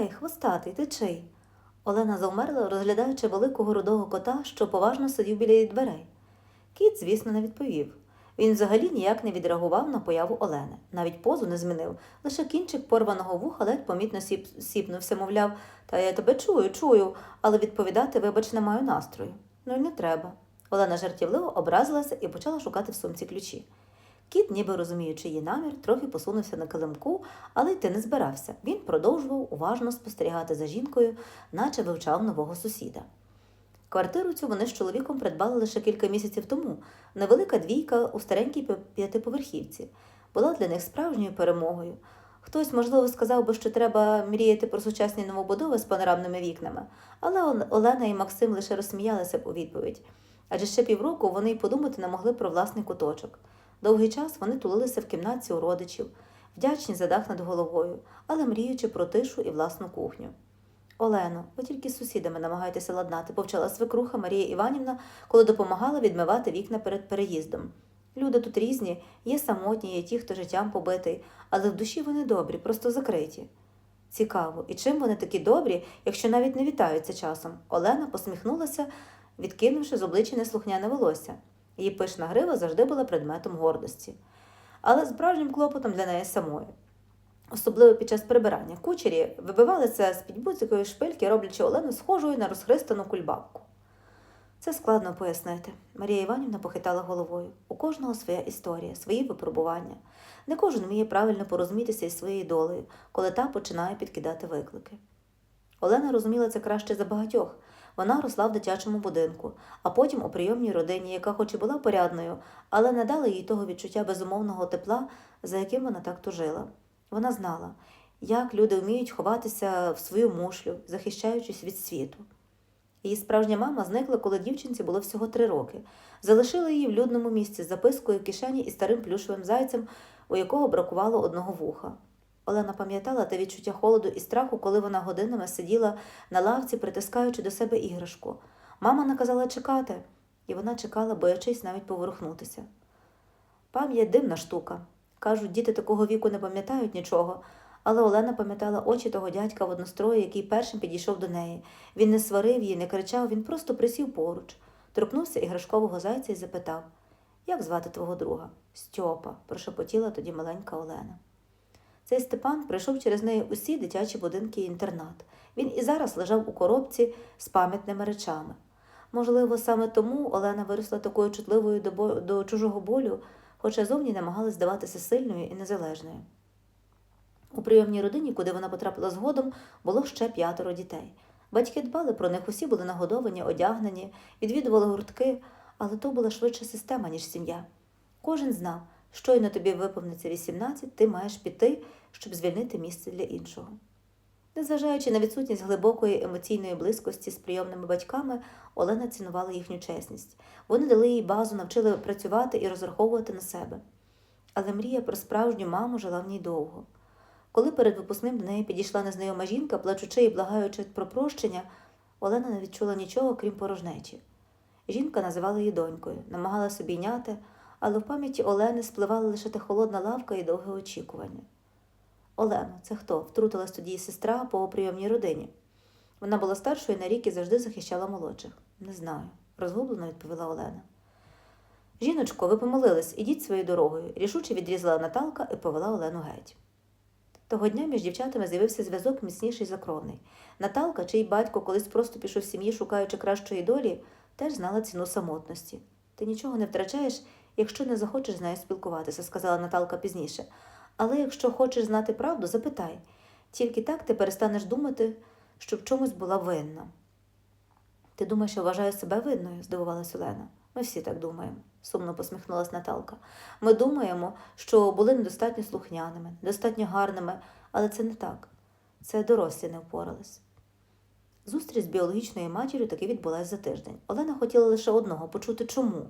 Гей, хвостатий, ти чий? Олена завмерла, розглядаючи великого рудого кота, що поважно сидів біля її дверей. Кіт, звісно, не відповів. Він взагалі ніяк не відреагував на появу Олени, навіть позу не змінив, лише кінчик порваного вуха ледь помітно сіп... сіпнувся, мовляв, та я тебе чую, чую, але відповідати, вибач, не маю настрою. Ну й не треба. Олена жартівливо образилася і почала шукати в сумці ключі. Кіт, ніби розуміючи її намір, трохи посунувся на килимку, але йти не збирався. Він продовжував уважно спостерігати за жінкою, наче вивчав нового сусіда. Квартиру цю вони з чоловіком придбали лише кілька місяців тому. Невелика двійка у старенькій п'ятиповерхівці була для них справжньою перемогою. Хтось, можливо, сказав би, що треба мріяти про сучасні новобудови з панорамними вікнами, але Олена і Максим лише розсміялися б у відповідь. Адже ще півроку вони й подумати не могли про власний куточок. Довгий час вони тулилися в кімнаті у родичів, вдячні за дах над головою, але мріючи про тишу і власну кухню. Олено, ви тільки з сусідами намагаєтеся ладнати, повчала свекруха Марія Іванівна, коли допомагала відмивати вікна перед переїздом. Люди тут різні, є самотні, є ті, хто життям побитий, але в душі вони добрі, просто закриті. Цікаво, і чим вони такі добрі, якщо навіть не вітаються часом? Олена посміхнулася, відкинувши з обличчя неслухняне волосся. Її пишна грива завжди була предметом гордості, але справжнім клопотом для неї самої. Особливо під час прибирання кучері вибивалися з під буцикої шпильки, роблячи Олену схожою на розхристану кульбабку. Це складно пояснити. Марія Іванівна похитала головою. У кожного своя історія, свої випробування. Не кожен вміє правильно порозумітися із своєю долею, коли та починає підкидати виклики. Олена розуміла це краще за багатьох. Вона росла в дитячому будинку, а потім у прийомній родині, яка хоч і була порядною, але не дала їй того відчуття безумовного тепла, за яким вона так тужила. Вона знала, як люди вміють ховатися в свою мушлю, захищаючись від світу. Її справжня мама зникла, коли дівчинці було всього три роки. Залишила її в людному місці з запискою в кишені і старим плюшевим зайцем, у якого бракувало одного вуха. Олена пам'ятала те відчуття холоду і страху, коли вона годинами сиділа на лавці, притискаючи до себе іграшку. Мама наказала чекати, і вона чекала, боячись навіть поворухнутися. Пам'ять дивна штука. Кажуть, діти такого віку не пам'ятають нічого, але Олена пам'ятала очі того дядька в однострої, який першим підійшов до неї. Він не сварив її, не кричав, він просто присів поруч, торкнувся іграшкового зайця і запитав Як звати твого друга? Стьопа, прошепотіла тоді маленька Олена. Цей Степан пройшов через неї усі дитячі будинки і інтернат. Він і зараз лежав у коробці з пам'ятними речами. Можливо, саме тому Олена виросла такою чутливою до, бо- до чужого болю, хоча зовні намагалась здаватися сильною і незалежною. У прийомній родині, куди вона потрапила згодом, було ще п'ятеро дітей. Батьки дбали про них, усі були нагодовані, одягнені, відвідували гуртки, але то була швидше система, ніж сім'я. Кожен знав, щойно тобі виповниться 18, ти маєш піти, щоб звільнити місце для іншого. Незважаючи на відсутність глибокої емоційної близькості з прийомними батьками, Олена цінувала їхню чесність. Вони дали їй базу, навчили працювати і розраховувати на себе. Але мрія про справжню маму жила в ній довго. Коли перед випускним до неї підійшла незнайома жінка, плачучи і благаючи про прощення, Олена не відчула нічого, крім порожнечі. Жінка називала її донькою, намагалася обійняти, але в пам'яті Олени спливала лише та холодна лавка і довге очікування. Олено, це хто? втрутилась тоді сестра по прийомній родині. Вона була старшою на рік і завжди захищала молодших. Не знаю, розгублено відповіла Олена. Жіночко, ви помилились, ідіть своєю дорогою, рішуче відрізала Наталка і повела Олену геть. Того дня між дівчатами з'явився зв'язок міцніший за кровний. Наталка, чий батько колись просто пішов з сім'ї, шукаючи кращої долі, теж знала ціну самотності. Ти нічого не втрачаєш, якщо не захочеш з нею спілкуватися, сказала Наталка пізніше. Але якщо хочеш знати правду, запитай. Тільки так ти перестанеш думати, що в чомусь була винна. Ти думаєш, що вважаю себе винною? здивувалась Олена. Ми всі так думаємо, сумно посміхнулась Наталка. Ми думаємо, що були недостатньо слухняними, недостатньо гарними, але це не так. Це дорослі не впорались. Зустріч з біологічною матір'ю таки відбулась за тиждень. Олена хотіла лише одного почути чому.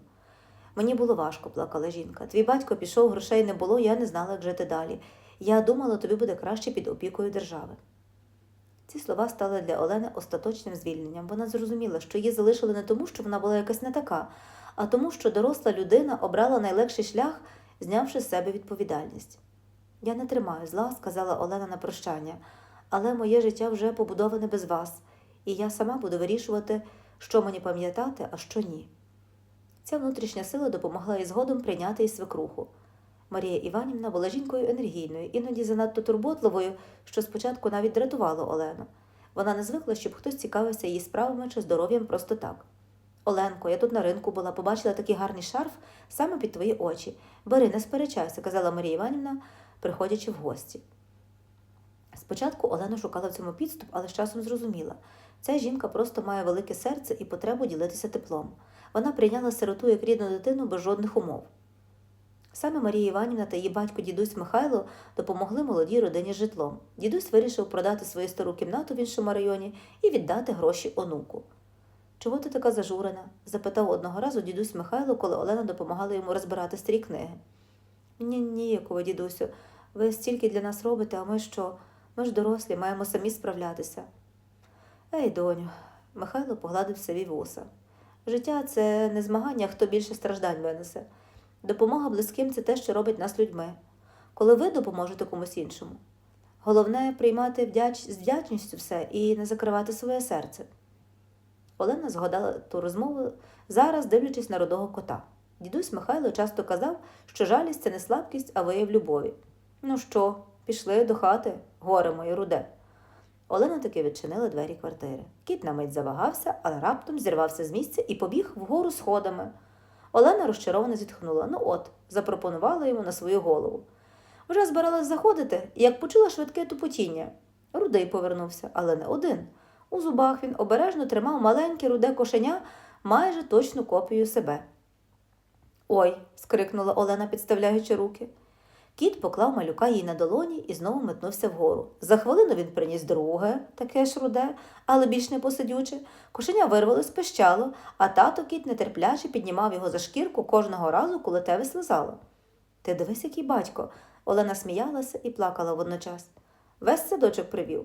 Мені було важко, плакала жінка. Твій батько пішов, грошей не було, я не знала, як жити далі. Я думала, тобі буде краще під опікою держави. Ці слова стали для Олени остаточним звільненням. Вона зрозуміла, що її залишили не тому, що вона була якась не така, а тому, що доросла людина обрала найлегший шлях, знявши з себе відповідальність. Я не тримаю зла, сказала Олена на прощання, але моє життя вже побудоване без вас, і я сама буду вирішувати, що мені пам'ятати, а що ні. Ця внутрішня сила допомогла їй згодом прийняти і свекруху. Марія Іванівна була жінкою енергійною, іноді занадто турботливою, що спочатку навіть дратувало Олену. Вона не звикла, щоб хтось цікавився її справами чи здоров'ям просто так. Оленко, я тут на ринку була, побачила такий гарний шарф саме під твої очі. Бери, не сперечайся, казала Марія Іванівна, приходячи в гості. Спочатку Олена шукала в цьому підступ, але з часом зрозуміла. Ця жінка просто має велике серце і потребу ділитися теплом. Вона прийняла сироту як рідну дитину без жодних умов. Саме Марія Іванівна та її батько дідусь Михайло допомогли молодій родині з житлом. Дідусь вирішив продати свою стару кімнату в іншому районі і віддати гроші онуку. Чого ти така зажурена? запитав одного разу дідусь Михайло, коли Олена допомагала йому розбирати старі книги. Ні, ніякого, дідусю, ви стільки для нас робите, а ми що? Ми ж дорослі, маємо самі справлятися. Ей, доню, Михайло погладив собі вуса. Життя це не змагання, хто більше страждань винесе. Допомога близьким це те, що робить нас людьми. Коли ви допоможете комусь іншому. Головне приймати вдяч... з вдячністю все і не закривати своє серце. Олена згадала ту розмову, зараз дивлячись на рудого кота. Дідусь Михайло часто казав, що жалість це не слабкість, а вияв любові. Ну що, пішли до хати, горе моє руде. Олена таки відчинила двері квартири. Кіт на мить завагався, але раптом зірвався з місця і побіг вгору сходами. Олена розчаровано зітхнула. Ну от, запропонувала йому на свою голову. Вже збиралась заходити, як почула швидке тупотіння. Рудий повернувся, але не один. У зубах він обережно тримав маленьке руде кошеня, майже точну копію себе. Ой. скрикнула Олена, підставляючи руки. Кіт поклав малюка їй на долоні і знову метнувся вгору. За хвилину він приніс друге, таке ж руде, але більш не посидюче. Кошеня вирвалось, пищало, а тато кіт нетерпляче піднімав його за шкірку кожного разу, коли те вислизало. Ти дивись, який батько. Олена сміялася і плакала водночас. Весь садочок привів.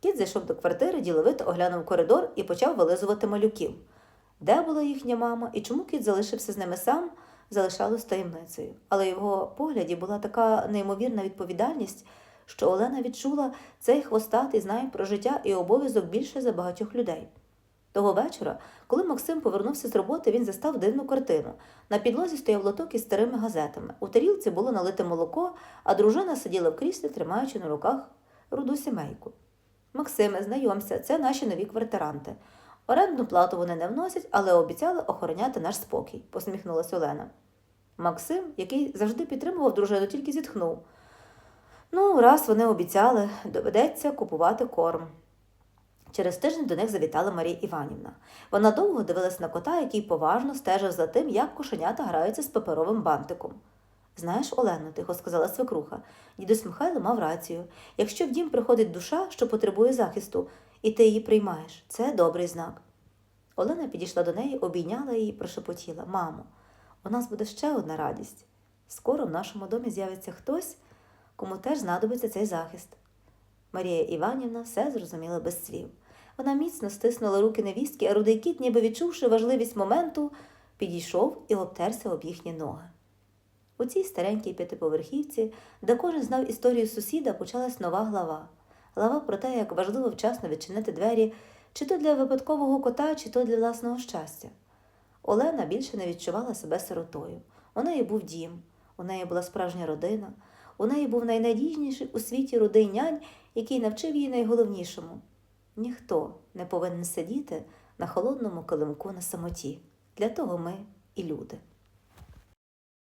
Кіт зайшов до квартири, діловито оглянув коридор і почав вилизувати малюків. Де була їхня мама і чому кіт залишився з ними сам, залишалось таємницею. Але в його погляді була така неймовірна відповідальність, що Олена відчула цей хвостатий знає про життя і обов'язок більше за багатьох людей. Того вечора, коли Максим повернувся з роботи, він застав дивну картину. На підлозі стояв лоток із старими газетами. У тарілці було налите молоко, а дружина сиділа в кріслі, тримаючи на руках руду сімейку. Максиме, знайомся, це наші нові квартиранти. Орендну плату вони не вносять, але обіцяли охороняти наш спокій, посміхнулася Олена. Максим, який завжди підтримував дружину, тільки зітхнув. Ну, раз вони обіцяли, доведеться купувати корм. Через тиждень до них завітала Марія Іванівна. Вона довго дивилась на кота, який поважно стежив за тим, як кошенята граються з паперовим бантиком. Знаєш, Олено, тихо сказала свекруха, дідусь Михайло мав рацію. Якщо в дім приходить душа, що потребує захисту, і ти її приймаєш, це добрий знак. Олена підійшла до неї, обійняла її прошепотіла Мамо, у нас буде ще одна радість. Скоро в нашому домі з'явиться хтось, кому теж знадобиться цей захист. Марія Іванівна все зрозуміла без слів. Вона міцно стиснула руки невістки, а рудий кіт, ніби відчувши важливість моменту, підійшов і обтерся об їхні ноги. У цій старенькій п'ятиповерхівці, де кожен знав історію сусіда, почалась нова глава. Глава про те, як важливо вчасно відчинити двері, чи то для випадкового кота, чи то для власного щастя. Олена більше не відчувала себе сиротою. У неї був дім, у неї була справжня родина, у неї був найнадійніший у світі рудий нянь, який навчив її найголовнішому. Ніхто не повинен сидіти на холодному килимку на самоті. Для того ми і люди.